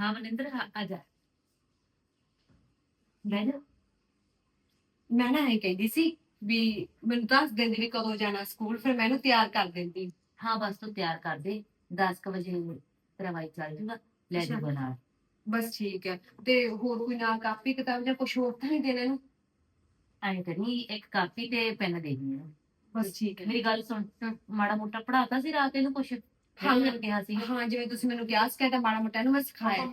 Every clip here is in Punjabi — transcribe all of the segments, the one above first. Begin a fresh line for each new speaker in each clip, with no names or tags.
ਹਾਂ ਮਨਿੰਦਰ ਆ- ਆ ਜਾ। ਜਾ।
ਮੈਂ ਨਾ ਇਹ ਕਹਿੰਦੀ ਸੀ ਵੀ ਮੈਨੂੰ ਦੱਸ ਦਿੰਦੀ ਵੀ ਕਦੋਂ ਜਾਣਾ ਸਕੂਲ ਫਿਰ ਮੈਨੂੰ ਤਿਆਰ ਕਰ ਦਿੰਦੀ।
ਹਾਂ ਬਸ ਤੂੰ ਤਿਆਰ ਕਰ ਦੇ। 10 ਕੁ ਵਜੇ ਤੇਰਾ ਬਾਈ ਚੱਲ ਜੂਗਾ। ਲੈ
ਅੱਛਾ।
ਨਾਲ।
ਬਸ ਠੀਕ ਹੈ। ਤੇ ਹੋਰ ਕੋਈ ਨਾ ਕਾਪੀ ਕਿਤਾਬ ਜਾਂ ਕੁਝ ਹੋਰ ਤਾਂ ਨਹੀਂ ਦੇਣਾ ਇਹਨੂੰ?
ਐਂ ਕਰੀ ਇੱਕ ਕਾਪੀ ਤੇ ਪੈਨ ਦੇ ਦੇ
ਬਸ ਠੀਕ ਹੈ।
ਮੇਰੀ ਗੱਲ ਸੁਣ।
ਹਾਂ।
ਮਾੜਾ ਮੋਟਾ ਪੜਾਤਾ ਸੀ ਰਾਤ ਇਹਨੂੰ ਕੁਛ।
ਹਾਂ।
ਹਾਂ ਮੈਂ ਕਿਹਾ ਸੀ।
ਹਾਂ ਜਿਵੇਂ ਤੁਸੀਂ ਮੈਨੂੰ ਕਿਹਾ ਸੀ ਕਿ ਮਾੜਾ ਮੋਟਾ ਇਹਨੂੰ ਮੈਂ ਸਿਖਾਇਆ।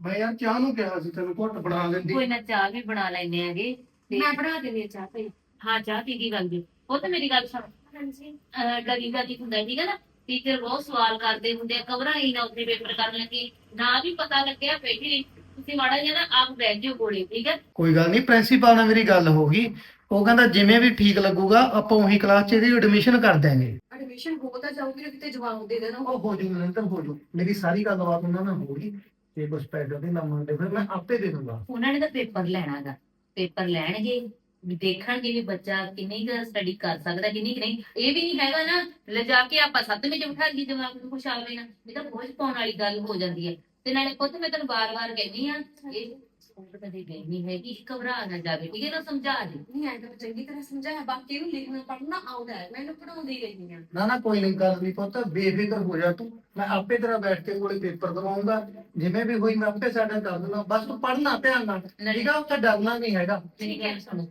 ਮੈਂ ਯਾਰ ਚਾਹ ਨੂੰ ਕਿਹਾ ਸੀ ਤੈਨੂੰ ਘੁੱਟ ਬਣਾ ਲੈਂਦੀ
ਕੋਈ ਨਾ ਚਾਹ ਵੀ ਬਣਾ ਲੈਨੇ ਆਗੇ ਤੇ
ਮੈਂ ਬਣਾ ਦਿੰਦੀ ਹਾਂ ਚਾਹ ਭਈ।
ਹਾਂ ਚਾਹ ਪੀ ਕੀ ਗੱਲ ਦੀ। ਉਹ ਤਾਂ ਮੇਰੀ ਗੱਲ ਸੁਣ।
ਹਾਂਜੀ।
ਅਹ ਡਰੀ ਦਾ ਦੀ ਹੁੰਦਾ ਠੀਕ ਹੈ ਨਾ ਟੀਚਰ ਬਹੁਤ ਸਵਾਲ ਕਰਦੇ ਹੁੰਦੇ ਆ ਕਵਰਾਂ ਹੀ ਨਾ ਉੱਤੇ ਪੇਪਰ ਕਰਨ ਲੱਗੇ। ਨਾ ਵੀ ਪਤਾ ਲੱਗਿਆ ਤੁਸੀਂ ਮਾੜਾ ਜਿਹਾ ਨਾ ਆਪ ਬੈਠ ਜਿਓ ਕੋਲੇ ਠੀਕ ਹੈ?
ਕੋਈ ਗੱਲ ਨਹੀਂ ਪ੍ਰਿੰਸੀਪਲ ਨਾਲ ਮੇਰੀ ਗੱਲ ਹੋ ਗਈ। ਉਹ ਕਹਿੰਦਾ ਜਿਵੇਂ ਵੀ ਠੀਕ ਲੱਗੂਗਾ ਆਪਾਂ ਉਹੀ ਕਲਾਸ 'ਚ ਇਹਦੀ ਐਡਮਿਸ਼ਨ ਕਰ ਦਿਆਂਗੇ।
ਐਡਮਿਸ਼ਨ ਹੋ ਤਾਂ ਜਾਊਗੀ ਕਿਤੇ ਜਵਾਬ ਦੇ ਦੇਣਾ
ਉਹ। ਹੋ ਜੂ ਨਿਰੰਤਰ ਹੋ ਜੂ। ਮੇਰੀ ਸਾਰੀ ਗੱਲਬਾਤ ਉਹਨਾਂ ਨਾਲ ਹੋ ਗਈ। ਤੇ ਕੁਝ ਪੈਸੇ ਦੇ ਨਾ ਮੰਗਦੇ ਫਿਰ ਮੈਂ ਆਪੇ ਦੇ ਦੂੰਗਾ।
ਉਹਨਾਂ ਨੇ ਤਾਂ ਪੇਪਰ ਲੈਣਾਗਾ। ਪੇਪਰ ਲੈਣਗੇ ਦੇਖਣਗੇ ਵੀ ਬੱਚਾ ਕਿੰਨੀ ਕੁ ਸਟੱਡੀ ਕਰ ਸਕਦਾ ਕਿੰਨੀ ਕੁ ਨਹੀਂ। ਇਹ ਵੀ ਨਹੀਂ ਹੈਗਾ ਨਾ ਲਿਜਾ ਕੇ ਆਪਾਂ ਸੱਤਵੇਂ ਚ ਬਿਠਾ ਲਈ ਜਵਾਬ ਨੂੰ ਕੁਛ ਆਵੇ ਨਾ। ਇਹ ਤਾਂ ਬੋਝ ਪਾਉਣ ਵਾਲੀ ਗੱਲ ਹੋ ਜਾਂਦੀ ਹੈ। ਤੇ ਨਾਲੇ ਪੁੱਤ ਮੈਂ ਤੈਨੂੰ ਬਾਰ-ਬਾਰ ਕਹਿੰਦੀ ਆ ਇਹ ਸਕੂਲ ਕਦੇ ਗਈ ਨਹੀਂ ਹੈਗੀ ਘਬਰਾ ਨਾ ਜਾਵੇ ਠੀਕ ਹੈ ਨਾ ਸਮਝਾ ਦੇ।
ਨਹੀਂ ਆਇਆ ਤਾਂ ਚੰਗੀ ਤਰ੍ਹਾਂ ਸਮਝਾਇਆ ਬਾਕੀ ਨੂੰ ਲਿਖਣਾ ਪੜ੍ਹਨਾ ਆਉਂਦਾ ਹੈ ਮੈਨੂੰ ਪੜਾਉਂਦੀ ਰਹੀ ਹਾਂ।
ਨਾ ਨਾ ਕੋਈ ਨਹੀਂ ਗੱਲ ਨਹੀਂ ਪੁੱਤ ਬੇਫਿਕਰ ਹੋ ਜਾ ਤੂੰ। ਮੈਂ ਆਪੇ ਤੇਰਾ ਬੈਠ ਕੇ ਕੋਲੇ ਪੇਪਰ ਦਵਾਉਂਗਾ। ਜਿਵੇਂ ਵੀ ਹੋਈ ਮੈਂ ਆਪੇ ਸਾਡਾ ਕਰ ਦੂੰਗਾ ਬਸ ਤੂੰ ਪੜ੍ਹਨਾ ਧਿਆਨ ਨਾਲ। ਠੀਕ ਆ ਉੱਥੇ ਡਰਨਾ ਨਹੀਂ ਹੈਗਾ।
ਮੇਰੀ ਗੱਲ ਸੁਣੋ।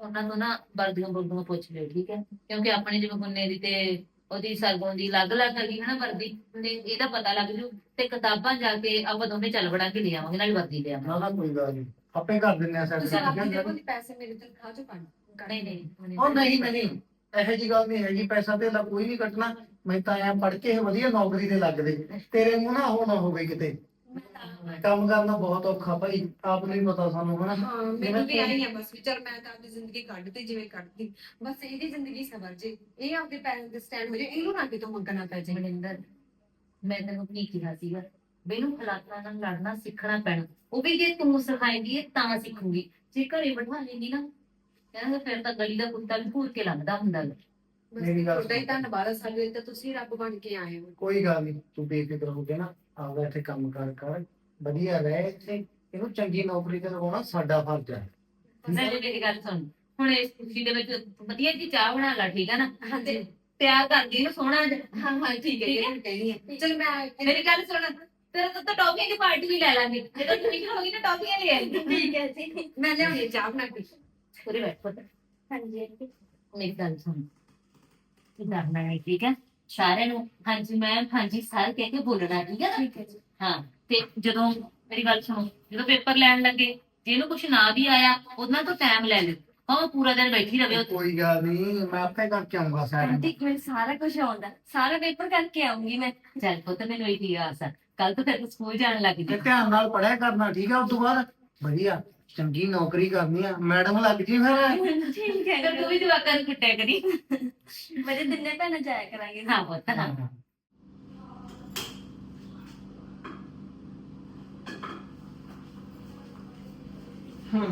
ਉਹਨਾਂ ਨੂੰ ਨਾ ਵਰਦੀਆਂ ਵਰਦੀਆਂ ਪੁੱਛ ਲਿਓ ਠੀਕ ਹੈ? ਕਿਉਂਕਿ ਆਪਣੇ ਜਿਵੇਂ ਗੁੰਨੇ ਦੀ ਤੇ ਉਹਦੀ ਸਰਗੋਂ ਦੀ ਅਲੱਗ-ਅਲੱਗ ਹੈਗੀ ਹੈ ਨਾ ਵਰਦੀ। ਤੇ ਇਹਦਾ ਪਤਾ ਲੱਗ ਜੂ ਤੇ ਕਿਤਾਬਾਂ ਜਾ ਕੇ ਆਪਾਂ ਦੋਨੇ ਚੱਲ ਵੜਾਂ ਕੇ ਲੈ ਆਵਾਂਗੇ ਨਾਲ ਵਰਦੀ ਲੈ
ਨਾ ਨਾ ਕੋਈ ਗੱਲ ਨਹੀਂ। ਆਪੇ ਕਰ ਦਿੰਨੇ ਆ
ਤੁਸੀਂ ਆਪ ਹੀ।
ਸੈਟ
ਦੇਖੋ ਕਿ ਪੈਸੇ ਮੇਰੇ ਤਨਖਾਹ ਚੋਂ ਕੱਢ
ਨਹੀਂ ਨਹੀਂ
ਉਹ ਨਹੀਂ ਨਹੀਂ ਇਹੋ ਜੀ ਗੱਲ ਨਹੀਂ ਹੈਗੀ ਪੈਸਾ ਤੇ ਕੋਈ ਨਹੀਂ ਕੱਟਣਾ। ਮੈਂ ਤਾਂ ਆਇਆ ਪੜ ਕੇ ਵਧੀਆ ਨੌਕਰੀ ਤੇ ਲੱਗਦੇ। ਤੇਰੇ ਮੂੰਹ ਨਾ ਉਹ ਨਾ ਹੋਵੇ ਕਿਤੇ। ਕੰਮ ਕਰਨਾ ਬਹੁਤ ਔਖਾ ਭਾਈ ਆਪ ਨੂੰ ਹੀ ਪਤਾ ਸਾਨੂੰ ਹਨਾ।
ਹਾਂ ਮੈਨੂੰ ਵੀ ਆਈ ਆ ਬਸ ਵਿਚਾਰ ਮੈਂ ਤਾਂ ਆਪਣੀ ਜ਼ਿੰਦਗੀ ਕੱਢਦੀ ਜਿਵੇਂ ਕੱਢਦੀ ਬਸ ਇਹਦੀ ਜ਼ਿੰਦਗੀ ਸਵਰ ਜੇ ਇਹ ਆਪਦੇ ਪੈਰਾਂ ਤੇ ਸਟੈਂਡ ਹੋ ਜੇ ਇਹਨੂੰ ਨਾ ਕਿਤੋਂ ਮੰਗਣਾ ਪੈ ਜੇ
ਮਨਿੰਦਰ ਮੈਂ ਤੈਨੂੰ ਕੀ ਕਿਹਾ ਸੀਗਾ? ਮੈਨੂੰ ਹਾਲਾਤਾਂ ਨਾਲ ਲੜਨਾ ਸਿੱਖਣਾ ਪੈਣਾ। ਉਹ ਵੀ ਜੇ ਤੂੰ ਸਿਖਾਏਂਗੀ ਤਾਂ ਸਿੱਖੂਗੀ। ਜੇ ਘਰੇ ਬਿਠਾ ਲੈਂਦੀ ਨਾ ਕਹਿੰਦਾ ਫਿਰ ਤਾਂ ਗਲੀ ਦਾ ਕੁੱਤਾ ਵੀ ਘੂਰ ਕੇ ਲੰਘਦਾ ਹੁੰਦਾ।
ਬਸ
ਮੇਰੀ ਗੱਲ
ਤੁਹਾਡਾ ਹੀ। ਧੰਨਵਾਦ ਆ ਸਾਡੇ ਲਈ ਤਾਂ ਤੁਸੀਂ ਰੱਬ ਬਣ ਕੇ ਆਏ ਹੋ।
ਕੋਈ ਗੱਲ ਨਹੀਂ ਤੂੰ ਬੇਫਿਕਰ ਹੋ ਕੇ ਨਾ ਆਪਦਾ ਇੱਥੇ ਕੰਮ ਕਰ ਕਰ ਵਧੀਆ ਰਹਿ ਇੱਥੇ ਇਹਨੂੰ ਚੰਗੀ ਨੌਕਰੀ ਤੇ ਲਗਾਉਣਾ ਸਾਡਾ ਫਰਜ਼ ਹੈ।
ਨਾਲੇ ਮੇਰੀ ਗੱਲ ਸੁਣ ਹੁਣ ਇਸ ਖੁਸ਼ੀ ਦੇ ਵਿੱਚ ਵਧੀਆ ਜੀ ਚਾਹ ਬਣਾ ਲਾ ਠੀਕ ਆ ਨਾ?
ਹਾਂਜੀ।
ਤਿਆਰ ਕਰਦੀ ਇਹਨੂੰ ਸੋਹਣਾ ਜਿਹਾ।
ਹਾਂ ਹਾਂ ਠੀਕ ਹੈ
ਠੀਕ ਹੈ?
ਹੈ ਚਲ ਮੈਂ
ਮੇਰੀ ਗੱਲ ਸੁਣ ਤੇਰਾ ਤਾਂ ਤਾਂ ਟੌਫੀਆਂ ਦੀ ਪਾਰਟੀ ਵੀ ਲੈ ਲਾਂਗੇ। ਜਦੋਂ ਤੂੰ ਨਿਕਲ ਹੋਗੀ ਨਾ ਟੌਫੀਆਂ ਲੈ ਆਈ।
ਠੀਕ ਹੈ ਜੀ। ਮੈਂ ਲਿਆਉਣੀ ਹੈ ਚਾਹ ਬਣਾ ਕੇ।
ਪੂਰੇ ਬੈਠ ਪੁੱਤ।
ਹਾਂਜੀ।
ਮੇਰੀ ਗੱਲ ਸੁਣ। ਕੀ ਕਰਨਾ ਹੈ ਠੀਕ ਹੈ? ਸਾਰਿਆਂ ਨੂੰ ਹਾਂਜੀ ਮੈਮ ਹਾਂਜੀ ਸਰ ਕਹਿ ਕੇ ਬੋਲਣਾ ਠੀਕ ਹੈ ਨਾ?
ਠੀਕ ਹੈ ਜੀ।
ਹਾਂ ਤੇ ਜਦੋਂ ਮੇਰੀ ਗੱਲ ਸੁਣੋ ਜਦੋਂ ਪੇਪਰ ਲੈਣ ਲੱਗੇ ਜਿਹਨੂੰ ਕੁਝ ਨਾ ਵੀ ਆਇਆ ਉਹਨਾਂ ਤੋਂ ਟਾਈਮ ਲੈ ਲਿਓ। ਉਹ ਪੂਰਾ ਦਿਨ ਬੈਠੀ ਰਵੇ ਉੱਥੇ।
ਕੋਈ ਗੱਲ ਨਹੀਂ ਮੈਂ ਆਪੇ ਕਰਕੇ ਆਉਂਗਾ ਸਾਰਾ
ਆਂਟੀ ਮੈਨੂੰ ਸਾਰਾ ਕੁਝ ਆਉਂਦਾ ਸਾਰਾ ਪੇਪਰ ਕਰਕੇ ਆਉਂਗੀ ਮੈਂ।
ਚੱਲ ਪੁੱਤ ਮੈਨੂੰ ਇਹ ਆਸ ਆ। ਕੱਲ ਤੋਂ ਫਿਰ ਤੂੰ ਸਕੂਲ ਜਾਣ ਲੱਗ
ਤੇ
ਜੀ
ਧਿਆਨ ਨਾਲ ਪੜਿਆ ਕਰਨਾ ਠੀਕ ਆ ਉਸ ਤੋਂ ਬਾਅਦ? ਵਧੀਆ। ਚੰਗੀ ਨੌਕਰੀ ਕਰਨੀ ਆ ਮੈਡਮ ਲੱਗ ਜੀ ਫਿਰ।
ਠੀਕ ਹੈ।
ਤੂੰ ਵੀ ਜਵਾਕਾਂ ਨੂੰ ਕੁੱਟਿਆ ਕਰੀ।
ਮੇਰੇ ਦਿਨੇ ਭੈਣਾਂ ਜਾਇਆ ਕਰਾਂਗੇ।
ਹਾਂ ਪੁੱਤ ਹਾਂ।
ਹੂੰ।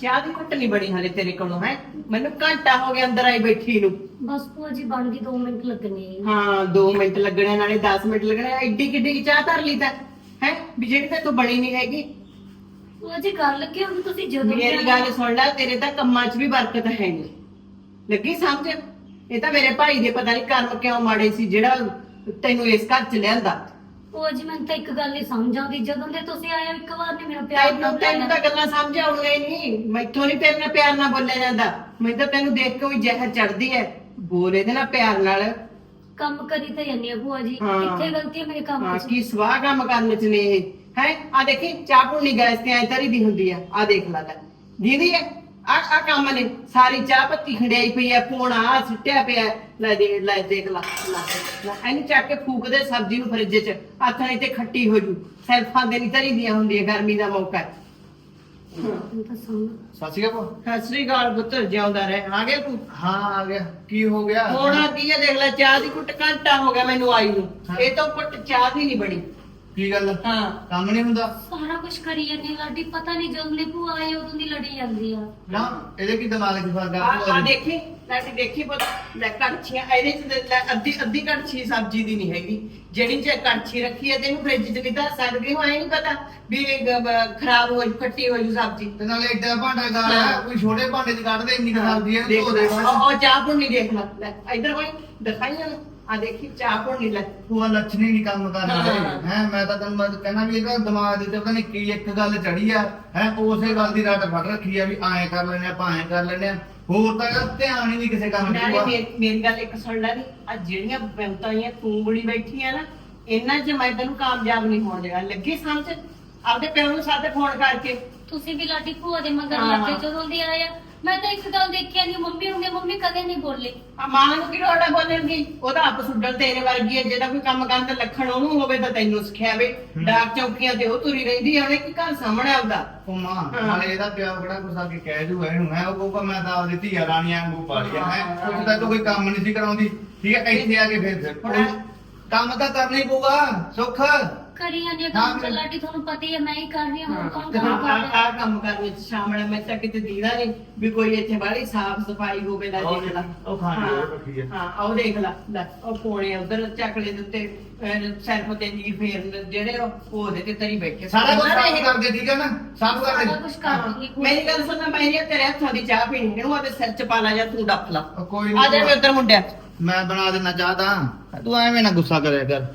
ਚਾਹ ਦੀ ਘੁੱਟ ਨਹੀਂ ਬਣੀ ਹਲੇ ਤੇਰੇ ਕੋਲੋਂ ਹੈ? ਮੈਨੂੰ ਘੰਟਾ ਹੋ ਗਿਆ ਅੰਦਰ ਆਈ ਬੈਠੀ ਨੂੰ।
ਬਸ ਭੂਆ ਜੀ ਬਣ ਗਈ 2 ਮਿੰਟ ਲੱਗਣੇ
ਹਾਂ 2 ਮਿੰਟ ਲੱਗਣੇ ਨਾਲੇ 10 ਮਿੰਟ ਲੱਗਣੇ ਐਡੀ ਕਿੱਡੀ ਕੀ ਚਾਹ ਧਰ ਲਈ ਤਾਂ ਹੈ? ਵੀ ਜਿਹੜੀ ਤਾਂ ਤੂੰ ਬਣੀ ਨਹੀਂ ਹੈਗੀ।
ਭੂਆ ਜੀ ਗੱਲ ਕੀ ਹੁੰਦੀ ਤੁਸੀਂ ਜਦੋਂ
ਮੇਰੀ ਗੱਲ ਸੁਣ ਲੈ ਤੇਰੇ ਤਾਂ ਕੰਮਾਂ 'ਚ ਵੀ ਬਰਕਤ ਹੈ ਨਹੀਂ ਲੱਗੀ ਸਮਝ? ਇਹ ਤਾਂ ਮੇਰੇ ਭਾਈ ਦੇ ਪਤਾ ਨਹੀਂ ਕਰਮ ਕਿਉਂ ਮਾੜੇ ਸੀ ਜਿਹੜਾ ਤੈਨੂੰ ਇਸ ਘਰ 'ਚ ਲਿਆਂਦਾ।
ਭੂਆ ਜੀ ਮੈਨੂੰ ਤਾਂ ਇੱਕ ਗੱਲ ਨਹੀਂ ਸਮਝ ਆਉਂਦੀ ਜਦੋਂ ਦੇ ਤੁਸੀਂ ਆਏ ਹੋ ਇੱਕ ਵਾਰ ਨਹੀਂ ਮੇਰਾ ਪਿਆਰ
ਤੈਨੂੰ ਤੈਨੂੰ ਤਾਂ ਗੱਲਾਂ ਸਮਝ ਆਉਣੀਆਂ ਹੀ ਨਹੀਂ। ਮੈਥੋਂ ਨਹੀਂ ਤੇਰੇ ਨਾਲ ਪਿਆਰ ਨਾਲ ਬੋਲਿਆ ਜਾਂਦਾ। ਮੈਨੂੰ ਤਾਂ ਤੈਨੂੰ ਦੇਖ ਕੇ ਵੀ ਜ਼ਹਿਰ ਚੜਦੀ ਹੈ। ਬੋਲ ਇਹਦੇ ਨਾਲ ਪਿਆਰ ਨਾਲ।
ਕੰਮ ਕਰੀ ਤਾਂ ਜਾਂਦੀ ਆ ਭੂਆ ਜੀ।
ਹਾਂ।
ਕਿੱਥੇ ਗਲਤੀ ਹੈ ਮੇਰੇ ਕੰਮ
ਹਾਂ
'ਚ?
ਕੀ ਸਵਾਹ ਕੰਮ ਕਰਨ ਚ ਨੇ ਇਹ? ਹੈ? ਆ ਦੇਖੀ ਚਾਹ ਪੁਣੀ ਗੈਸ ਤੇ ਐ ਤਰੀ ਦੀ ਹੁੰਦੀ ਆ। ਆ ਦੇਖ ਲੈ ਲੈ। ਦੀਦੀ ਆ ਆ ਕੰਮ ਨੇ। ਸਾਰੀ ਚਾਹ ਪੱਤੀ ਖੜਿਆਈ ਪਈ ਆ ਪੋਣਾ ਆ ਸਿੱਟਿਆ ਪਿਆ ਲੈ ਦੇ ਲੈ ਦੇਖ ਲਾ ਲੈ ਇਹਨੂੰ ਚੱਕ ਕੇ ਫੂਕ ਦੇ ਸਬਜ਼ੀ ਨੂੰ ਫਰਿੱਜ ਚ। ਹੱਥਾਂ ਤੇ ਖੱਟੀ ਹੋ ਜੂ। ਸੈਲਫਾਂ ਦੇ ਨਹੀਂ ਤਰੀ ਦੀਆਂ ਹੁੰਦੀਆਂ ਗਰਮੀ ਦਾ ਮੌਕਾ
ਸਤਿ ਸ਼੍ਰੀ ਅਕਾਲ
ਸਤਿ ਸ੍ਰੀ ਅਕਾਲ ਪੁੱਤਰ ਜਿਉਂਦਾ ਰਹਿ। ਆ ਗਿਆ ਤੂੰ?
ਹਾਂ ਆ ਗਿਆ। ਕੀ ਹੋ ਗਿਆ?
ਹੋਣਾ ਕੀ ਹੈ ਦੇਖ ਲੈ ਚਾਹ ਦੀ ਕੁੱਟ ਘੰਟਾ ਹੋ ਗਿਆ ਮੈਨੂੰ ਆਈ ਨੂੰ। ਇਹ ਤਾਂ ਕੁੱਟ ਚਾਹ ਦੀ ਨਹੀਂ ਬਣੀ।
ਕੀ ਗੱਲ?
ਹਾਂ।
ਕੰਮ ਨਹੀਂ ਹੁੰਦਾ?
ਸਾਰਾ ਕੁਝ ਕਰੀ ਜਾਂਦੀ ਲਾਡੀ ਪਤਾ ਨਹੀਂ ਜਦੋਂ ਦੀ ਭੂਆ ਆਈ ਉਦੋਂ ਦੀ ਲੜੀ ਜਾਂਦੀ ਆ।
ਨਾ ਇਹਦੇ ਕੀ ਦਿਮਾਗ 'ਚ ਫ਼ਰਕ
ਆ?
ਆ
ਆ ਦੇਖੀ ਲਾਡੀ ਦੇਖੀ ਪੁੱਤ ਲੈ ਕੜਛੀਆਂ ਇਹਦੇ ਚ ਤੇ ਲੈ ਅੱਧੀ ਅੱਧੀ ਕੜਛੀ ਸਬਜ਼ੀ ਦੀ ਨਹੀਂ ਹੈਗੀ। ਜਿਹੜੀ ਚ ਕੜਛੀ ਰੱਖੀ ਹੈ ਤੈਨੂੰ ਫ੍ਰਿਜ 'ਚ ਵੀ ਧਰ ਸਕਦੀ ਹੋ ਐ ਨਹੀਂ ਪਤਾ ਵੀ ਇਹ ਗ- ਬ- ਖਰਾਬ ਹੋ ਖੱਟੀ ਹੋ ਜੂ ਸਬਜ਼ੀ।
ਤੇ ਨਾਲੇ ਐਡਾ ਭਾਂਡਾ ਗਾਲ।
ਹੈ।
ਕੋਈ ਛੋਟੇ ਭਾਂਡੇ 'ਚ ਕੱਢ ਦੇ ਇੰਨੀ ਕੁ ਸਬਜ਼ੀ ਧੋ ਦੇ
ਉਹ ਉਹ ਚਾਹ ਪੁਣੀ ਦੇਖ ਲੈ ਲੈ ਇੱਧਰ ਕੋਈ ਦਿਖਾਈਆਂ ਆ ਦੇਖੀ ਚਾਹ ਪੁਣੀ ਲੈ
ਉਹ ਲੱਛਣੀ ਨਹੀਂ ਕੰਮ ਕਰਨਾ
ਹਾਂ।
ਹੈ ਮੈਂ ਤਾਂ ਤੈਨੂੰ ਮੈਂ ਕਹਿਣਾ ਵੀ ਇਹਦਾ ਦਿਮਾਗ ਦੇ ਤੇ ਪਤਾ ਨਹੀਂ ਕੀ ਇੱਕ ਗੱਲ ਚੜੀ ਆ। ਹੈ ਉਸੇ ਗੱਲ ਦੀ ਰੱਟ ਫੜ ਰੱਖੀ ਆ ਵੀ ਐਂ ਕਰ ਲੈਣੇ ਆਪਾਂ ਐਂ ਕਰ ਲੈਣੇ ਆ। ਹੋਰ ਤਾਂ ਇਹਦਾ ਧਿਆਨ ਹੀ ਨਹੀਂ ਕਿਸੇ ਕੰਮ 'ਚ
ਨਾਲੇ। ਮੇਰੀ ਮੇਰੀ ਗੱਲ ਇੱਕ ਸੁਣ ਲੈ ਨੀ ਆ ਜਿਹੜੀਆਂ ਬੈਂਤਾਂ ਤੂੰ ਬੜੀ ਬੈਠੀ ਆ ਨਾ ਇਹਨਾਂ 'ਚ ਮੈਂ ਤੈਨੂੰ ਕਾਮਯਾਬ ਨਹੀਂ ਹੋਣ ਦੇਣਾ। ਲੱਗੀ ਸਮਝ? ਆਪਦੇ ਪਿਓ ਨੂੰ ਸਾਡੇ ਫੋਨ ਕਰਕੇ।
ਤੁਸੀਂ ਵੀ ਲਾਡੀ ਭੂਆ ਦੇ ਮਗਰ
ਹਾਂ।
ਲੱਗੇ ਜਦੋਂ ਦੀ ਆਇਆ। ਮੈਂ ਤਾਂ ਇੱਕ ਗੱਲ ਦੇਖਿਆ ਨਹੀਂ ਮੰਮੀ ਹੁੰਦੇ ਮੰਮੀ ਕਦੇ ਨਹੀਂ ਬੋਲੇ।
ਆ ਮਾਂ ਨੂੰ ਕੀ ਲੋੜ ਹੈ ਬੋਲਣ ਦੀ ਉਹਦਾ ਆਪ ਸੁੱਡਲ ਤੇਰੇ ਵਰਗੀ ਹੈ ਜਿਹੜਾ ਕੋਈ ਕੰਮ ਕਰਨ ਦਾ ਲੱਖਣ ਉਹਨੂੰ ਹੋਵੇ ਤਾਂ ਤੈਨੂੰ ਸਿਖਾਵੇ
ਹਮ।
ਡਾਕ ਚੌਕੀਆਂ ਤੇ ਉਹ ਤੁਰੀ ਰਹਿੰਦੀ ਹੈ ਉਹਨੇ ਕੀ ਘਰ ਸਾਹਮਣੇ ਆਉਂਦਾ
ਉਹ ਮਾਂ। ਨਾਲੇ ਇਹਦਾ ਪਿਓ ਕਿਹੜਾ ਗੁੱਸਾ ਕੇ ਕਹਿ ਦੂਗਾ ਇਹਨੂੰ ਹੈ ਉਹ ਕਹੂਗਾ ਮੈਂ ਤਾਂ ਆਪਦੀ ਧੀਆ ਰਾਣੀਆਂ ਵਾਂਗੂ ਪਾਲੀ ਆ ਹੈ।
ਹਾਂ।
ਉਸ ਤੱਕ ਕੋਈ ਕੰਮ ਨਹੀਂ ਸੀ ਕਰਾਉਂਦੀ। ਠੀਕ ਹੈ ਇੱਥੇ ਆ ਕੇ ਫਿਰ ਫਿਰ ਉਹ ਕੰਮ ਤਾਂ ਕਰਨਾ ਹੀ ਪਊਗਾ ਸੁੱਖ।
ਕਰੀ ਜਾਂਦੀ ਆ
ਹਾਂ,
ਕੰਮ ਤਾਂ ਲਾਡੀ ਤੁਹਾਨੂੰ ਪਤਾ ਹੀ ਹੈ ਮੈਂ ਹੀ ਕਰ ਰਹੀ ਹਾਂ ਹੋਰ ਕੌਣ
ਤੇ
ਕੰਮ
ਆ
ਕਰ ਰਿਹਾ
ਆ ਕੰਮ ਕਰਨ ਵਿੱਚ ਸ਼ਾਮਲ ਮੈਂ ਤਾਂ ਕਿਤੇ ਦੀਦਾ ਨਹੀਂ ਵੀ ਕੋਈ ਇੱਥੇ ਬਾਹਲੀ ਸਾਫ਼ ਸਫ਼ਾਈ ਹੋਵੇ ਲੈ ਦੇਖ ਲਾ।
ਉਹ ਖਾਣੀ
ਹਾਂ,
ਉਹ ਰੱਖੀ ਆ।
ਹਾਂ ਉਹ ਦੇਖ ਲਾ ਲੈ ਉਹ ਕੋਣੇ ਉਧਰ ਚੱਕਲੇ ਦੇ ਉੱਤੇ ਸੈਲਫ ਤੇ ਨੀਰ ਫੇਰ ਜਿਹੜੇ ਉਹ ਉਹਦੇ ਤੇ ਤਰੀ ਬੈਠੇ।
ਸਾਰਾ ਕੁਝ
ਉਹਨਾਂ ਨੇ
ਕੰਮ ਕਰਦੇ ਠੀਕ ਹੈ ਨਾ? ਸਭ
ਸਾਰਾ
ਕਰਦੇ।
ਕੁਝ ਕਰ ਰਹੀ
ਮੇਰੀ ਗੱਲ ਸੁਣਨਾ ਮੈਂ ਇਹ ਤੇਰੇ ਹੱਥਾਂ ਦੀ ਚਾਹ ਪੀਣੀ ਸਿਰ ਚ ਪਾ ਲਾ ਜਾਂ ਤੂੰ ਡੱਫ ਲਾ।
ਉਹ ਕੋਈ
ਆ ਜਾ
ਨਹੀਂ
ਮੈਂ ਉਧਰ ਮੁੰਡਿਆ।
ਮੈਂ ਬਣਾ ਦੇਣਾ ਚਾਹਤਾ ਤੂੰ ਐਵੇਂ ਨਾ ਗੁੱਸਾ ਕਰਿਆ ਕਰ।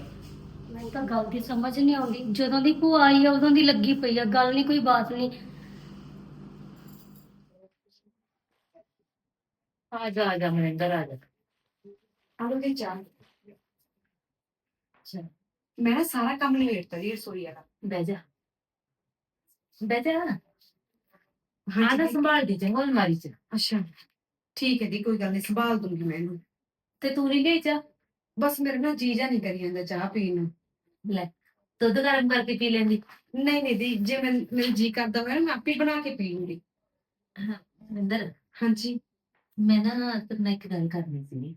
ਤਾਂ ਗੱਲ ਦੀ ਸਮਝ ਨਹੀਂ ਆਉਂਦੀ। ਜਦੋਂ ਦੀ ਭੂਆ ਆਈ ਆ ਉਦੋਂ ਦੀ ਲੱਗੀ ਪਈ ਆ। ਗੱਲ ਨਹੀਂ ਕੋਈ ਬਾਤ ਨਹੀਂ।
ਆ ਜਾ ਆ ਜਾ ਮਨਿੰਦਰ ਆ ਜਾ।
ਆਲੂ ਦੀ ਚਾਹ।
ਅੱਛਾ।
ਮੈਂ ਨਾ ਸਾਰਾ ਕੰਮ ਨਿਬੇੜਤਾ ਜੀ ਰਸੋਈ ਵਾਲਾ।
ਬਹਿ ਜਾ। ਬਹਿ ਜਾ।
ਹਾਂਜੀ
ਨਾ। ਸੰਭਾਲ ਦੀ ਚੰਗੋ ਅਲਮਾਰੀ ਚ।
ਅੱਛਾ। ਠੀਕ ਹੈ ਦੀ ਕੋਈ ਗੱਲ ਨਹੀਂ ਸੰਭਾਲ ਦੂੰਗੀ ਮੈਂ ਇਹਨੂੰ।
ਤੇ ਤੂੰ ਨਹੀਂ ਲੈ ਜਾ
ਬਸ ਮੇਰੇ ਨਾਲ ਜੀ ਜਾ ਨਹੀਂ ਕਰੀ ਜਾਂਦਾ ਚਾਹ ਪੀਣ ਨੂੰ।
ਲੈ ਦੁੱਧ ਗਰਮ ਕਰਕੇ ਪੀ ਲੈਂਦੀ।
ਨਹੀਂ ਨਹੀਂ ਦੀ ਜੇ ਮੈਂ ਮੇਰਾ ਜੀ ਕਰਦਾ ਹੋਇਆ ਨਾ ਮੈਂ ਆਪੇ ਬਣਾ ਕੇ ਪੀ ਲੂੰਗੀ।
ਮਨਿੰਦਰ
ਹਾਂਜੀ।
ਮੈਂ ਨਾ ਤੇਰੇ ਨਾਲ ਇੱਕ ਗੱਲ ਕਰਨੀ ਸੀ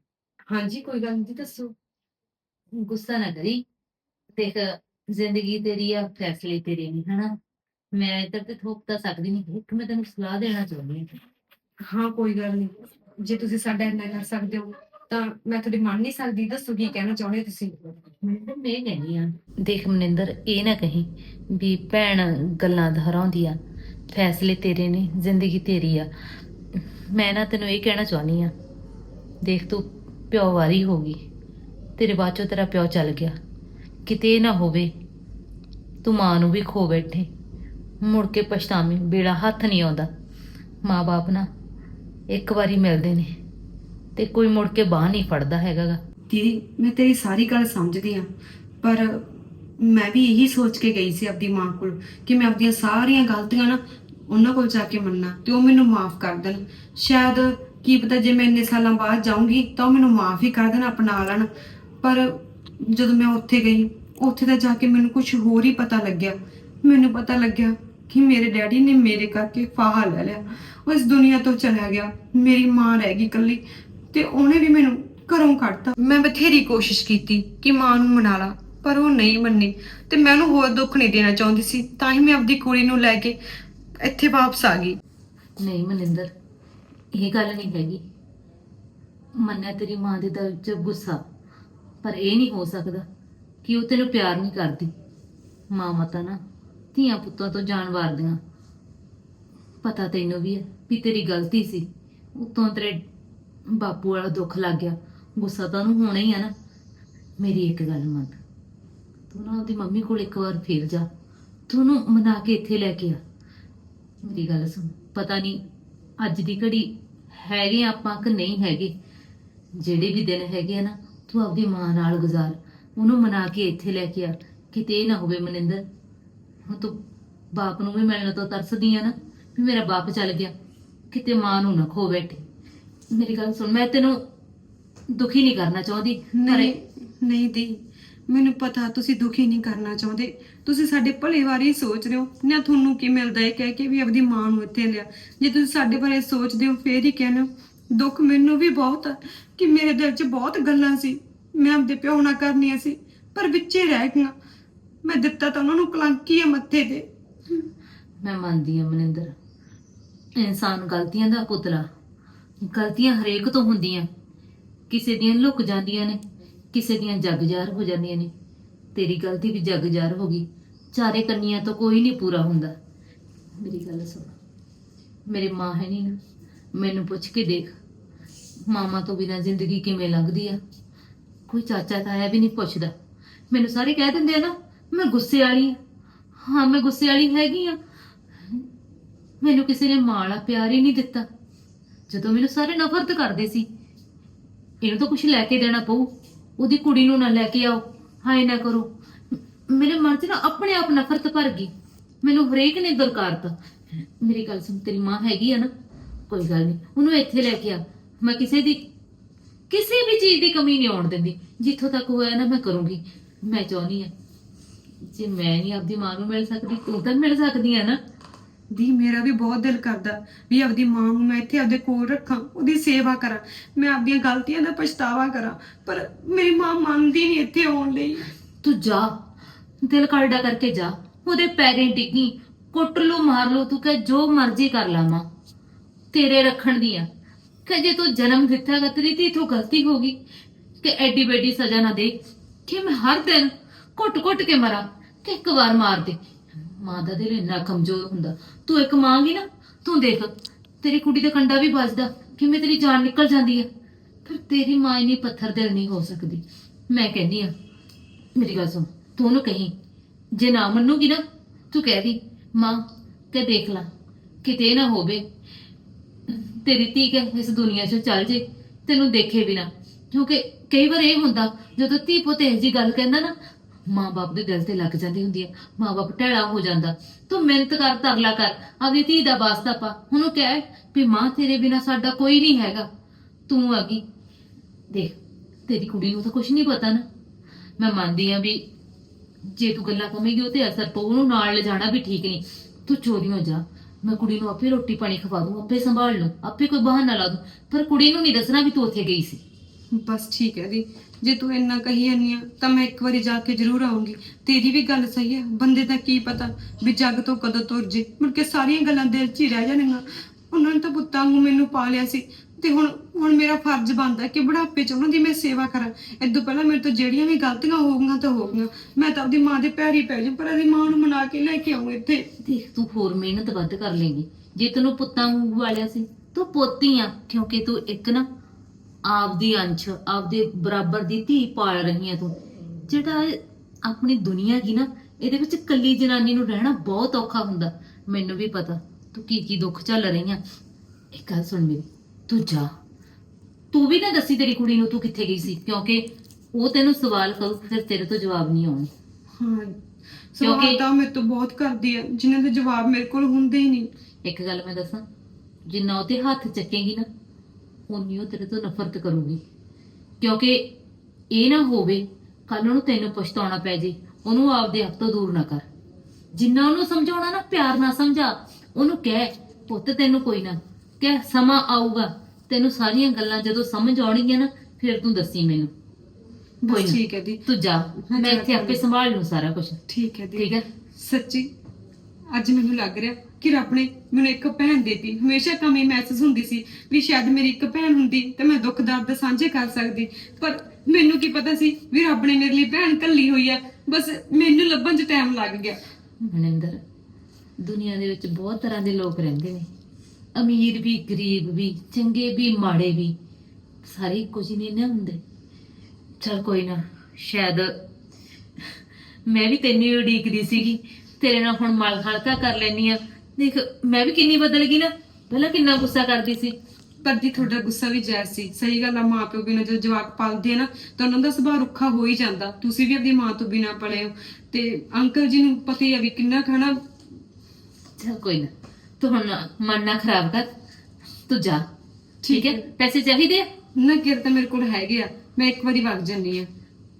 ਹਾਂਜੀ ਕੋਈ ਗੱਲ ਨਹੀਂ ਦੱਸੋ।
ਗੁੱਸਾ ਨਾ ਕਰੀ। ਦੇਖ ਜ਼ਿੰਦਗੀ ਤੇਰੀ ਆ ਫੈਸਲੇ ਤੇਰੇ ਨੇ ਹਨਾ? ਮੈਂ ਇੱਧਰ ਤੇ ਥੋਪ ਤਾਂ ਸਕਦੀ ਨਹੀਂ। ਇੱਕ ਮੈਂ ਤੈਨੂੰ ਸਲਾਹ ਦੇਣਾ ਚਾਹੁੰਦੀ ਹਾਂ।
ਹਾਂ ਕੋਈ ਗੱਲ ਨਹੀਂ। ਜੇ ਤੁਸੀਂ ਸਾਡਾ ਇੰਨਾ ਕਰ ਸਕਦੇ ਹੋ ਤਾਂ ਮੈਂ ਤੁਹਾਡੀ ਮੰਨ ਨਹੀਂ ਸਕਦੀ ਦੱਸੋ ਕੀ ਕਹਿਣਾ ਚਾਹੁੰਦੇ ਹੋ ਤੁਸੀਂ?
ਮਨਿੰਦਰ ਮੈਂ ਕਹਿੰਦੀ ਆ ਦੇਖ ਮਨਿੰਦਰ ਇਹ ਨਾ ਕਹੀਂ ਵੀ ਭੈਣ ਗੱਲਾਂ ਦੁਹਰਾਉਂਦੀ ਆ ਫੈਸਲੇ ਤੇਰੇ ਨੇ ਜ਼ਿੰਦਗੀ ਤੇਰੀ ਆ। ਮੈਂ ਨਾ ਤੈਨੂੰ ਇਹ ਕਹਿਣਾ ਚਾਹੁੰਦੀ ਆ ਦੇਖ ਤੂੰ ਪਿਓ ਵਾਰੀ ਹੋ ਗਈ ਤੇਰੇ ਬਾਅਦ ਚੋਂ ਤੇਰਾ ਪਿਓ ਚੱਲ ਗਿਆ। ਕਿਤੇ ਇਹ ਨਾ ਹੋਵੇ ਤੂੰ ਮਾਂ ਨੂੰ ਵੀ ਖੋ ਬੈਠੇ ਮੁੜ ਕੇ ਪਛਤਾਵੇਂ ਬੇੜਾ ਹੱਥ ਨਹੀਂ ਆਉਂਦਾ। ਮਾਂ-ਬਾਪ ਨਾ ਇੱਕ ਵਾਰੀ ਮਿਲਦੇ ਨੇ। ਤੇ ਕੋਈ ਮੁੜ ਕੇ ਬਾਹ ਨਹੀਂ ਫੜਦਾ ਹੈਗਾ
ਦੀਦੀ, ਮੈਂ ਤੇਰੀ ਸਾਰੀ ਗੱਲ ਸਮਝਦੀ ਆ ਪਰ ਮੈਂ ਵੀ ਇਹੀ ਸੋਚ ਕੇ ਗਈ ਸੀ ਆਪਦੀ ਮਾਂ ਕੋਲ ਕਿ ਮੈਂ ਆਪਦੀਆਂ ਸਾਰੀਆਂ ਗਲਤੀਆਂ ਨਾ ਉਹਨਾਂ ਕੋਲ ਜਾ ਕੇ ਮੰਨਾਂ ਤੇ ਉਹ ਮੈਨੂੰ ਮਾਫ ਕਰ ਦੇਣ। ਸ਼ਾਇਦ ਕੀ ਪਤਾ ਜੇ ਮੈਂ ਇੰਨੇ ਸਾਲਾਂ ਬਾਅਦ ਜਾਊਂਗੀ ਤਾਂ ਉਹ ਮੈਨੂੰ ਮਾਫ ਹੀ ਕਰ ਦੇਣ, ਅਪਣਾ ਲੈਣ। ਪਰ ਜਦੋਂ ਮੈਂ ਉੱਥੇ ਗਈ, ਉੱਥੇ ਤਾਂ ਜਾ ਕੇ ਮੈਨੂੰ ਕੁਝ ਹੋਰ ਹੀ ਪਤਾ ਲੱਗਿਆ। ਮੈਨੂੰ ਪਤਾ ਲੱਗਿਆ ਕਿ ਮੇਰੇ ਡੈਡੀ ਨੇ ਮੇਰੇ ਕਰਕੇ ਫਾਹਾ ਲੈ ਲਿਆ। ਉਹ ਇਸ ਦੁਨੀਆ ਤੋਂ ਚਲਾ ਗਿਆ। ਮੇਰੀ ਮਾਂ ਰਹਿ ਗਈ ਇਕੱਲੀ। ਤੇ ਉਹਨੇ ਵੀ ਮੈਨੂੰ ਘਰੋਂ ਕੱਢਤਾ। ਮੈਂ ਬਥੇਰੀ ਕੋਸ਼ਿਸ਼ ਕੀਤੀ ਕਿ ਮਾਂ ਨੂੰ ਮਨਾ ਲਾ, ਪਰ ਉਹ ਨਹੀਂ ਮੰਨੀ। ਤੇ ਮੈਂ ਉਹਨੂੰ ਹੋਰ ਦੁੱਖ ਨਹੀਂ ਦੇਣਾ ਚਾਹੁੰਦੀ ਸੀ, ਤਾਂ ਹੀ ਮੈਂ ਆਪਦੀ ਕੁੜੀ ਨੂੰ ਲੈ ਕੇ ਇੱਥੇ ਵਾਪਸ ਆ ਗਈ।
ਨਹੀਂ ਮਨਿੰਦਰ, ਇਹ ਗੱਲ ਨਹੀਂ ਹੈਗੀ। ਮੰਨਿਆ ਤੇਰੀ ਮਾਂ ਦੇ ਦਿਲ 'ਚ ਗੁੱਸਾ, ਪਰ ਇਹ ਨਹੀਂ ਹੋ ਸਕਦਾ ਕਿ ਉਹ ਤੈਨੂੰ ਪਿਆਰ ਨਹੀਂ ਕਰਦੀ। ਮਾਂ ਮਤਾ ਨਾ ਧੀਆਂ ਪੁੱਤਾਂ ਤੋਂ ਜਾਨ ਵਾਰਦੀਆਂ। ਪਤਾ ਤੈਨੂੰ ਵੀ ਹੈ ਵੀ ਤੇਰੀ ਗਲਤੀ ਸੀ। ਉਤੋਂ ਤੇਰੇ ਬਾਪੂ ਵਾਲਾ ਦੁੱਖ ਲੱਗ ਗਿਆ। ਗੁੱਸਾ ਤਾਂ ਉਹਨੂੰ ਹੋਣਾ ਹੀ ਆ ਨਾ। ਮੇਰੀ ਇੱਕ ਗੱਲ ਮੰਨ। ਤੂੰ ਨਾ ਉਹਦੀ ਮੰਮੀ ਕੋਲ ਇੱਕ ਵਾਰ ਫੇਰ ਜਾ। ਤੂੰ ਉਹਨੂੰ ਮਨਾ ਕੇ ਇੱਥੇ ਲੈ ਕੇ ਆ। ਮੇਰੀ ਗੱਲ ਸੁਣ। ਪਤਾ ਨਹੀਂ ਅੱਜ ਦੀ ਘੜੀ ਹੈਗੇ ਆਪਾਂ ਕਿ ਨਹੀਂ ਹੈਗੇ। ਜਿਹੜੇ ਵੀ ਦਿਨ ਹੈਗੇ ਆ ਨਾ, ਤੂੰ ਆਪਦੀ ਮਾਂ ਨਾਲ ਗੁਜ਼ਾਰ। ਉਹਨੂੰ ਮਨਾ ਕੇ ਇੱਥੇ ਲੈ ਕੇ ਆ। ਕਿਤੇ ਇਹ ਨਾ ਹੋਵੇ ਮਨਿੰਦਰ। ਹੁਣ ਤੂੰ ਬਾਪ ਨੂੰ ਵੀ ਮਿਲਣ ਤੋਂ ਤਰਸਦੀ ਆ ਨਾ, ਵੀ ਮੇਰਾ ਬਾਪ ਚੱਲ ਗਿਆ। ਕਿਤੇ ਮਾਂ ਨੂੰ ਨਾ ਖੋ ਬੈਠੇ। ਮੇਰੀ ਗੱਲ ਸੁਣ ਮੈਂ ਤੈਨੂੰ ਦੁਖੀ ਨਹੀਂ ਕਰਨਾ ਚਾਹੁੰਦੀ ਪਰ
ਨਹੀਂ ਨਹੀਂ ਦੀ ਮੈਨੂੰ ਪਤਾ ਤੁਸੀਂ ਦੁਖੀ ਨਹੀਂ ਕਰਨਾ ਚਾਹੁੰਦੇ। ਤੁਸੀਂ ਸਾਡੇ ਭਲੇ ਬਾਰੇ ਹੀ ਸੋਚ ਰਹੇ ਹੋ। ਨਾ ਤੁਹਾਨੂੰ ਕੀ ਮਿਲਦਾ ਹੈ ਕਹਿ ਕੇ ਵੀ ਆਪਦੀ ਮਾਂ ਨੂੰ ਇੱਥੇ ਲਿਆ। ਜੇ ਤੁਸੀਂ ਸਾਡੇ ਬਾਰੇ ਸੋਚਦੇ ਹੋ ਫੇਰ ਹੀ ਕਹਿੰਦੇ ਹੋ। ਦੁੱਖ ਮੈਨੂੰ ਵੀ ਬਹੁਤ ਆ ਕਿ ਮੇਰੇ ਦਿਲ 'ਚ ਬਹੁਤ ਗੱਲਾਂ ਸੀ। ਮੈਂ ਆਪਦੇ ਪਿਓ ਨਾਲ ਕਰਨੀਆਂ ਸੀ ਪਰ ਵਿੱਚੇ ਰਹਿ ਗਈਆਂ। ਮੈਂ ਦਿੱਤਾ ਤਾਂ ਉਹਨਾਂ ਨੂੰ ਕਲੰਕੀ ਆ ਮੱਥੇ ਤੇ।
ਮੈਂ ਮੰਨਦੀ ਹਾਂ ਮਨਿੰਦਰ। ਇਨਸਾਨ ਗਲਤੀਆਂ ਦਾ ਪੁਤਲਾ। ਗਲਤੀਆਂ ਹਰੇਕ ਤੋਂ ਹੁੰਦੀਆਂ। ਕਿਸੇ ਦੀਆਂ ਲੁਕ ਜਾਂਦੀਆਂ ਨੇ, ਕਿਸੇ ਦੀਆਂ ਜਗਜਾਰ ਹੋ ਜਾਂਦੀਆਂ ਨੇ। ਤੇਰੀ ਗਲਤੀ ਵੀ ਜਗਜਾਰ ਹੋ ਗਈ। ਚਾਰੇ ਕੰਨੀਆਂ ਤੋਂ ਕੋਈ ਨਹੀਂ ਪੂਰਾ ਹੁੰਦਾ। ਮੇਰੀ ਗੱਲ ਸੁਣ। ਮੇਰੇ ਮਾਂ ਹੈ ਨਹੀਂ ਨਾ। ਮੈਨੂੰ ਪੁੱਛ ਕੇ ਦੇਖ। ਮਾਮਾ ਤੋਂ ਬਿਨਾਂ ਜ਼ਿੰਦਗੀ ਕਿਵੇਂ ਲੰਘਦੀ ਆ? ਕੋਈ ਚਾਚਾ ਤਾਇਆ ਵੀ ਨਹੀਂ ਪੁੱਛਦਾ। ਮੈਨੂੰ ਸਾਰੇ ਕਹਿ ਦਿੰਦੇ ਆ ਨਾ, ਮੈਂ ਗੁੱਸੇ ਵਾਲੀ ਆ। ਹਾਂ, ਮੈਂ ਗੁੱਸੇ ਵਾਲੀ ਹੈਗੀ ਆ। ਮੈਨੂੰ ਕਿਸੇ ਨੇ ਮਾਂ ਵਾਲਾ ਪਿਆਰ ਹੀ ਨਹੀਂ ਦਿੱਤਾ। ਜਦੋਂ ਮੈਨੂੰ ਸਾਰੇ ਨਫ਼ਰਤ ਕਰਦੇ ਸੀ, ਇਹਨੂੰ ਤਾਂ ਕੁਝ ਲੈ ਕੇ ਦੇਣਾ ਪਊ। ਉਹਦੀ ਕੁੜੀ ਨੂੰ ਨਾ ਲੈ ਕੇ ਆਓ। ਹਾਏ ਨਾ ਕਰੋ। ਮੇਰੇ ਮਨ 'ਚ ਨਾ ਆਪਣੇ ਆਪ ਨਫ਼ਰਤ ਭਰ ਗਈ। ਮੈਨੂੰ ਹਰੇਕ ਨੇ ਦਰਕਾਰਤਾ। ਮੇਰੀ ਗੱਲ ਸੁਣ, ਤੇਰੀ ਮਾਂ ਹੈਗੀ ਆ ਨਾ। ਕੋਈ ਗੱਲ ਨਹੀਂ, ਉਹਨੂੰ ਇੱਥੇ ਲੈ ਕੇ ਆ। ਮੈਂ ਕਿਸੇ ਦੀ, ਕਿਸੇ ਵੀ ਚੀਜ਼ ਦੀ ਕਮੀ ਨਹੀਂ ਆਉਣ ਦਿੰਦੀ। ਜਿੱਥੋਂ ਤੱਕ ਹੋਇਆ ਨਾ ਮੈਂ ਕਰੂੰਗੀ। ਮੈਂ ਚਾਹੁੰਦੀ ਆ, ਜੇ ਮੈਂ ਨਹੀਂ ਆਪਦੀ ਮਾਂ ਨੂੰ ਮਿਲ ਸਕਦੀ, ਤੂੰ ਤਾਂ ਮਿਲ ਸਕਦੀ ਆ ਨਾ।
ਦੀ ਮੇਰਾ ਵੀ ਬਹੁਤ ਦਿਲ ਕਰਦਾ ਵੀ ਆਪਦੀ ਮਾਂ ਨੂੰ ਮੈਂ ਇੱਥੇ ਆਪਦੇ ਕੋਲ ਰੱਖਾਂ, ਉਹਦੀ ਸੇਵਾ ਕਰਾਂ, ਮੈਂ ਆਪਦੀਆਂ ਗਲਤੀਆਂ ਦਾ ਪਛਤਾਵਾ ਕਰਾਂ, ਪਰ ਮੇਰੀ ਮਾਂ ਮੰਨਦੀ ਨਹੀਂ ਇੱਥੇ ਆਉਣ ਲਈ।
ਤੂੰ ਜਾ, ਦਿਲ ਕਰਦਾ ਕਰਕੇ ਜਾ, ਉਹਦੇ ਪੈਰੇ ਡਿੱਗੀ, ਕੁੱਟ ਲੋ, ਮਾਰ ਲੂ, ਤੂੰ ਕਹ ਜੋ ਮਰਜ਼ੀ ਕਰ ਲਾ ਮਾਂ। ਤੇਰੇ ਰੱਖਣ ਦੀ ਆ ਕਿ ਜੇ ਤੂੰ ਜਨਮ ਦਿੱਤਾ ਗਾ ਤੇਰੀ ਧੀ ਤੋਂ ਗਲਤੀ ਹੋ ਗਈ, ਕਿ ਐਡੀ ਬੇਡੀ ਸਜ਼ਾ ਨਾ ਦੇ, ਕਿ ਮੈਂ ਹਰ ਦਿਨ ਘੁੱਟ ਘੁੱਟ ਕੇ ਮਰਾਂ, ਕਿ ਇੱਕ ਵਾਰ ਮਾਰ ਦੇ ਮਾਂ ਦਾ ਦਿਲ ਇੰਨਾ ਕਮਜ਼ੋਰ ਹੁੰਦਾ। ਤੂੰ ਇੱਕ ਮਾਂ ਨਾ, ਤੂੰ ਦੇਖ, ਤੇਰੀ ਕੁੜੀ ਦਾ ਕੰਡਾ ਵੀ ਵੱਜਦਾ, ਕਿਵੇਂ ਤੇਰੀ ਜਾਨ ਨਿਕਲ ਜਾਂਦੀ ਹੈ ਫਿਰ ਤੇਰੀ ਮਾਂ ਇੰਨੀ ਪੱਥਰ ਦਿਲ ਨਹੀਂ ਹੋ ਸਕਦੀ। ਮੈਂ ਕਹਿੰਦੀ ਆ, ਮੇਰੀ ਗੱਲ ਸੁਣ, ਤੂੰ ਉਹਨੂੰ ਕਹੀਂ, ਜੇ ਨਾ ਮੰਨੂਗੀ ਨਾ, ਤੂੰ ਕਹਿ ਦੀ, ਮਾਂ ਤੇ ਦੇਖ ਲਾ, ਕਿਤੇ ਨਾ ਹੋਵੇ, ਤੇਰੀ ਧੀ ਕਿ ਇਸ ਦੁਨੀਆ 'ਚ ਚੱਲ ਜੇ, ਤੈਨੂੰ ਦੇਖੇ ਵੀ ਨਾ ਕਿਉਂਕਿ ਕਈ ਵਾਰ ਇਹ ਹੁੰਦਾ, ਜਦੋਂ ਧੀ ਪੁੱਤ ਇਹ ਜੀ ਗੱਲ ਕਹਿੰਦਾ ਨਾ ਮਾਂ-ਬਾਪ ਦੇ ਦਿਲ ਤੇ ਲੱਗ ਜਾਂਦੀ ਹੁੰਦੀ ਹੈ। ਮਾਂ-ਬਾਪ ਢੈਲਾ ਹੋ ਜਾਂਦਾ। ਤੂੰ ਮਿਹਨਤ ਕਰ, ਤਰਲਾ ਕਰ। ਆਪਣੀ ਧੀ ਦਾ ਵਾਸਤਾ ਪਾ। ਉਹਨੂੰ ਕਹਿ, ਵੀ ਮਾਂ ਤੇਰੇ ਬਿਨਾ ਸਾਡਾ ਕੋਈ ਨਹੀਂ ਹੈਗਾ। ਤੂੰ ਆਗੀ ਦੇਖ, ਤੇਰੀ ਕੁੜੀ ਨੂੰ ਤਾਂ ਕੁਝ ਨਹੀਂ ਪਤਾ ਨਾ। ਮੈਂ ਮੰਨਦੀ ਆ ਵੀ ਜੇ ਤੂੰ ਗੱਲਾਂ ਕਮੇਗੀ ਉਹ ਤੇ ਅਸਰ ਪਊ। ਉਹਨੂੰ ਨਾਲ ਲਿਜਾਣਾ ਵੀ ਠੀਕ ਨਹੀਂ। ਤੂੰ ਚੋਰੀਆਂ ਜਾ। ਮੈਂ ਕੁੜੀ ਨੂੰ ਆਪੇ ਰੋਟੀ ਪਾਣੀ ਖਵਾ ਦੂੰ, ਆਪੇ ਸੰਭਾਲ ਲੂੰ, ਆਪੇ ਕੋਈ ਬਹਾਨਾ ਲਾ ਦੂੰ। ਪਰ ਕੁੜੀ ਨੂੰ ਨਹੀਂ ਦੱਸਣਾ ਵੀ ਤੂੰ ਉੱਥੇ ਗਈ ਸੀ।
ਬਸ ਠੀਕ ਹੈ ਦੀ ਜੇ ਤੂੰ ਇੰਨਾ ਕਹੀ ਜਾਂਦੀ ਆ, ਤਾਂ ਮੈਂ ਇੱਕ ਵਾਰੀ ਜਾ ਕੇ ਜ਼ਰੂਰ ਆਉਂਗੀ ਤੇਰੀ ਵੀ ਗੱਲ ਸਹੀ ਹੈ ਬੰਦੇ ਦਾ ਕੀ ਪਤਾ ਵੀ ਜੱਗ ਤੋਂ ਕਦੋਂ ਤੁਰ ਜੇ। ਮੁੜ ਕੇ ਸਾਰੀਆਂ ਗੱਲਾਂ ਦਿਲ 'ਚ ਹੀ ਰਹਿ ਜਾਣਗੀਆਂ। ਉਹਨਾਂ ਨੇ ਤਾਂ ਪੁੱਤਾਂ ਨੂੰ ਮੈਨੂੰ ਪਾਲਿਆ ਸੀ। ਤੇ ਹੁਣ ਹੁਣ ਮੇਰਾ ਫਰਜ਼ ਬਣਦਾ ਕਿ ਬੁਢਾਪੇ 'ਚ ਉਹਨਾਂ ਦੀ ਮੈਂ ਸੇਵਾ ਕਰਾਂ। ਇਦੋਂ ਪਹਿਲਾਂ ਮੇਰੇ ਤੋਂ ਜਿਹੜੀਆਂ ਵੀ ਗਲਤੀਆਂ ਹੋਗੀਆਂ ਤਾਂ ਹੋ ਗਈਆਂ। ਮੈਂ ਤਾਂ ਆਪਦੀ ਮਾਂ ਦੇ ਪੈਰੀ ਪੈ ਜਾ ਪਰ ਇਹਦੀ ਮਾਂ ਨੂੰ ਮਨਾ ਕੇ ਲੈ ਕੇ ਆਉਂ ਇੱਥੇ।
ਦੇਖ, ਤੂੰ ਹੋਰ ਮਿਹਨਤ ਵੱਧ ਕਰ ਲੇਂਗੀ। ਜੇ ਤੈਨੂੰ ਪੁੱਤਾਂ ਵਾਂਗੂ ਵਾਲਿਆ ਸੀ, ਤੂੰ ਪੋਤੀ ਆ, ਕਿਉਂਕਿ ਤੂੰ ਇੱਕ ਨਾ ਆਪਦੀ ਅੰਸ਼ ਆਪਦੇ ਬਰਾਬਰ ਦੀ ਧੀ ਪਾਲ ਰਹੀ ਆ ਤੂੰ। ਜਿਹੜਾ ਆਪਣੀ ਦੁਨੀਆ ਕੀ ਨਾ ਇਹਦੇ ਵਿੱਚ ਕੱਲੀ ਜਨਾਨੀ ਨੂੰ ਰਹਿਣਾ ਬਹੁਤ ਔਖਾ ਹੁੰਦਾ। ਮੈਨੂੰ ਵੀ ਪਤਾ ਤੂੰ ਕੀ ਕੀ ਦੁੱਖ ਝੱਲ ਰਹੀ ਆ। ਇੱਕ ਗੱਲ ਸੁਣ ਮੇਰੀ ਤੂੰ ਜਾ। ਤੂੰ ਵੀ ਨਾ ਦੱਸੀ ਤੇਰੀ ਕੁੜੀ ਨੂੰ ਤੂੰ ਕਿੱਥੇ ਗਈ ਸੀ ਕਿਉਂਕਿ ਉਹ ਤੈਨੂੰ ਸਵਾਲ ਕਰੂ ਫਿਰ ਤੇਰੇ ਤੋਂ ਜਵਾਬ ਨਹੀਂ ਆਉਣੇ।
ਹਾਂ ਸਵਾਲ
ਕਿਉਂਕਿ-
ਤਾਂ ਮੇਰੇ ਤੋਂ ਬਹੁਤ ਕਰਦੀ ਆ ਜਿਨ੍ਹਾਂ ਦੇ ਜਵਾਬ ਮੇਰੇ ਕੋਲ ਹੁੰਦੇ ਹੀ ਨਹੀਂ।
ਇੱਕ ਗੱਲ ਮੈਂ ਦੱਸਾਂ ਜਿੰਨਾ ਉਹਦੇ ਹੱਥ ਚੱਕੇਗੀ ਨਾ ਉਨੀ ਉਹ ਤੇਰੇ ਤੋਂ ਨਫ਼ਰਤ ਕਰੂਗੀ। ਕਿਉਂਕਿ ਇਹ ਨਾ ਹੋਵੇ ਕੱਲ ਨੂੰ ਤੈਨੂੰ ਪਛਤਾਉਣਾ ਪੈ ਜੇ ਉਹਨੂੰ ਆਪਦੇ ਆਪ ਤੋਂ ਦੂਰ ਨਾ ਕਰ। ਜਿੰਨਾ ਉਹਨੂੰ ਸਮਝਾਉਣਾ ਨਾ ਪਿਆਰ ਨਾਲ ਸਮਝਾ ਉਹਨੂੰ ਕਹਿ ਪੁੱਤ ਤੈਨੂੰ ਕੋਈ ਨਾ। ਕਹਿ ਸਮਾਂ ਆਊਗਾ ਤੈਨੂੰ ਸਾਰੀਆਂ ਗੱਲਾਂ ਜਦੋਂ ਸਮਝ ਆਉਣਗੀਆਂ ਨਾ ਫਿਰ ਤੂੰ ਦੱਸੀ ਮੈਨੂੰ। ਕੋਈ ਨਾ।
ਠੀਕ ਹੈ ਦੀ।
ਤੂੰ ਜਾ ਮੈਂ ਇੱਥੇ ਆਪੇ ਸੰਭਾਲ ਲੂੰ ਸਾਰਾ ਕੁਝ
ਠੀਕ ਹੈ ਦੀ।
ਠੀਕ ਹੈ?
ਸੱਚੀ ਅੱਜ ਮੈਨੂੰ ਲੱਗ ਰਿਹਾ ਕਿ ਰੱਬ ਨੇ ਮੈਨੂੰ ਇੱਕ ਭੈਣ ਦੇਤੀ। ਹਮੇਸ਼ਾ ਕਮੀ ਮਹਿਸੂਸ ਹੁੰਦੀ ਸੀ ਵੀ ਸ਼ਾਇਦ ਮੇਰੀ ਇੱਕ ਭੈਣ ਹੁੰਦੀ ਤਾਂ ਮੈਂ ਦੁੱਖ ਦਰਦ ਸਾਂਝੇ ਕਰ ਸਕਦੀ। ਪਰ ਮੈਨੂੰ ਕੀ ਪਤਾ ਸੀ ਵੀ ਰੱਬ ਨੇ ਮੇਰੇ ਲਈ ਭੈਣ ਕੱਲੀ ਹੋਈ ਆ। ਬਸ ਮੈਨੂੰ ਲੱਭਣ 'ਚ ਟਾਈਮ ਲੱਗ ਗਿਆ।
ਮਨਿੰਦਰ, ਦੁਨੀਆ ਦੇ ਵਿੱਚ ਬਹੁਤ ਤਰ੍ਹਾਂ ਦੇ ਲੋਕ ਰਹਿੰਦੇ ਨੇ। ਅਮੀਰ ਵੀ, ਗਰੀਬ ਵੀ, ਚੰਗੇ ਵੀ, ਮਾੜੇ ਵੀ। ਸਾਰੇ ਕੁਝ ਨਹੀਂ ਨਾ ਹੁੰਦੇ। ਚਲ ਕੋਈ ਨਾ, ਸ਼ਾਇਦ ਮੈਂ ਵੀ ਤੈਨੂੰ ਉਡੀਕਦੀ ਸੀਗੀ। ਤੇਰੇ ਨਾਲ ਹੁਣ ਮਲ ਹਲਕਾ ਕਰ ਲੈਣੀ ਆ ਦੇਖ ਮੈਂ ਵੀ ਕਿੰਨੀ ਬਦਲ ਗਈ ਨਾ। ਪਹਿਲਾਂ ਕਿੰਨਾ ਗੁੱਸਾ ਕਰਦੀ ਸੀ।
ਪਰ ਜੀ ਤੁਹਾਡਾ ਗੁੱਸਾ ਵੀ ਜਾਇਜ਼ ਸੀ। ਸਹੀ ਗੱਲ ਆ ਮਾਂ ਪਿਓ ਬਿਨਾਂ ਜਦੋਂ ਜਵਾਕ ਪਾਲਦੇ ਆ ਨਾ ਤਾਂ ਉਹਨਾਂ ਦਾ ਸੁਭਾਅ ਰੁੱਖਾ ਹੋ ਹੀ ਜਾਂਦਾ। ਤੁਸੀਂ ਵੀ ਆਪਣੀ ਮਾਂ ਤੋਂ ਬਿਨਾਂ ਪਲੇ ਹੋ। ਤੇ ਅੰਕਲ ਜੀ ਨੂੰ ਪਤਾ ਹੀ ਆ ਵੀ ਕਿੰਨਾ ਖਾਣਾ
ਚਲ ਕੋਈ ਨਾ ਤੂੰ ਹੁਣ ਮਨ ਨਾ ਖਰਾਬ ਕਰ। ਤੂੰ ਜਾ। ਠੀਕ ਹੈ? ਪੈਸੇ ਚਾਹੀਦੇ ਆ?
ਨਾ ਕਿਰ ਤਾਂ ਮੇਰੇ ਕੋਲ ਹੈਗੇ ਆ। ਮੈਂ ਇੱਕ ਵਾਰੀ ਵਗ ਜੰਨੀ ਆ।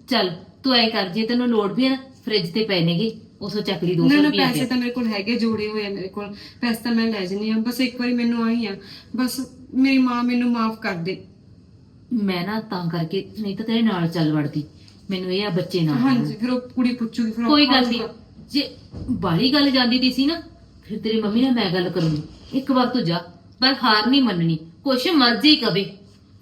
ਚੱਲ ਤੂੰ ਐ ਕਰ ਜੇ ਤੈਨੂੰ ਲੋੜ ਵੀ ਹੈ ਨਾ ਫ੍ਰਿਜ ਤੇ ਪਏ ਨੇਗੇ। ਉਸੋਂ ਚੱਕ ਲਈ 200
ਨਾ ਨਾ
ਰੁਪਏ
ਪੈਸੇ ਤਾਂ ਮੇਰੇ ਕੋਲ ਹੈਗੇ ਜੋੜੇ ਹੋਏ ਆ ਮੇਰੇ ਕੋਲ। ਪੈਸੇ ਤਾਂ ਮੈਂ ਲੈ ਜੰਨੀ ਆ ਬਸ ਇੱਕ ਵਾਰੀ ਮੈਨੂੰ ਆਈ ਆ। ਬਸ ਮੇਰੀ ਮਾਂ ਮੈਨੂੰ ਮਾਫ ਕਰ ਦੇ।
ਮੈਂ ਨਾ ਤਾਂ ਕਰਕੇ ਨਹੀਂ ਤਾਂ ਤੇਰੇ ਨਾਲ ਚੱਲ ਵੜਦੀ। ਮੈਨੂੰ ਇਹ ਆ ਬੱਚੇ ਨਾਲ
ਹਾਂਜੀ ਫਿਰ ਉਹ ਕੁੜੀ ਪੁੱਛੂਗੀ ਫਿਰ
ਕੋਈ
ਔਖਾ
ਗੱਲ ਨਹੀਂ।
ਹੋਊਗਾ।
ਜੇ ਬਾਹਲੀ ਗੱਲ ਜਾਂਦੀ ਦੀ ਸੀ ਨਾ ਫਿਰ ਤੇਰੀ ਮੰਮੀ ਨਾਲ ਮੈਂ ਗੱਲ ਕਰੂੰਗੀ। ਇੱਕ ਵਾਰ ਤੂੰ ਜਾ ਪਰ ਹਾਰ ਨਹੀਂ ਮੰਨਣੀ। ਕੁਛ ਮਰਜ਼ੀ ਕਵੇ।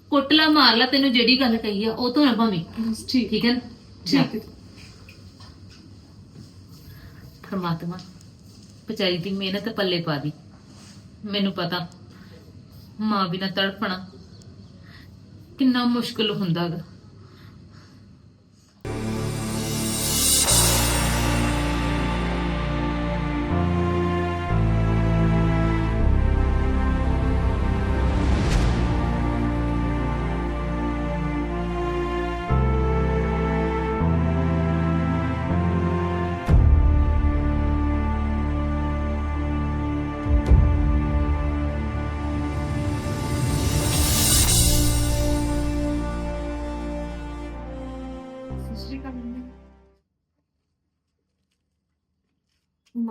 ਕੁੱਟਲਾ ਮਾਰ ਲਾ ਤੈਨੂੰ ਜਿਹੜੀ ਗੱਲ ਕਹੀ ਆ ਉਹ ਤੋਂ ਨਾ ਭਾਵੇਂ।
ਬਸ ਠੀਕ।
ਠੀਕ ਹੈ ਨਾ? ਜਾ।
ਠੀਕ ਹੈ।
ਪਰਮਾਤਮਾ ਵਿਚਾਰੀ ਦੀ ਮਿਹਨਤ ਪੱਲੇ ਪਾ ਦੀ। ਮੈਨੂੰ ਪਤਾ, ਮਾਂ ਬਿਨਾ ਤੜਪਣਾ ਕਿੰਨਾ ਮੁਸ਼ਕਲ ਹੁੰਦਾ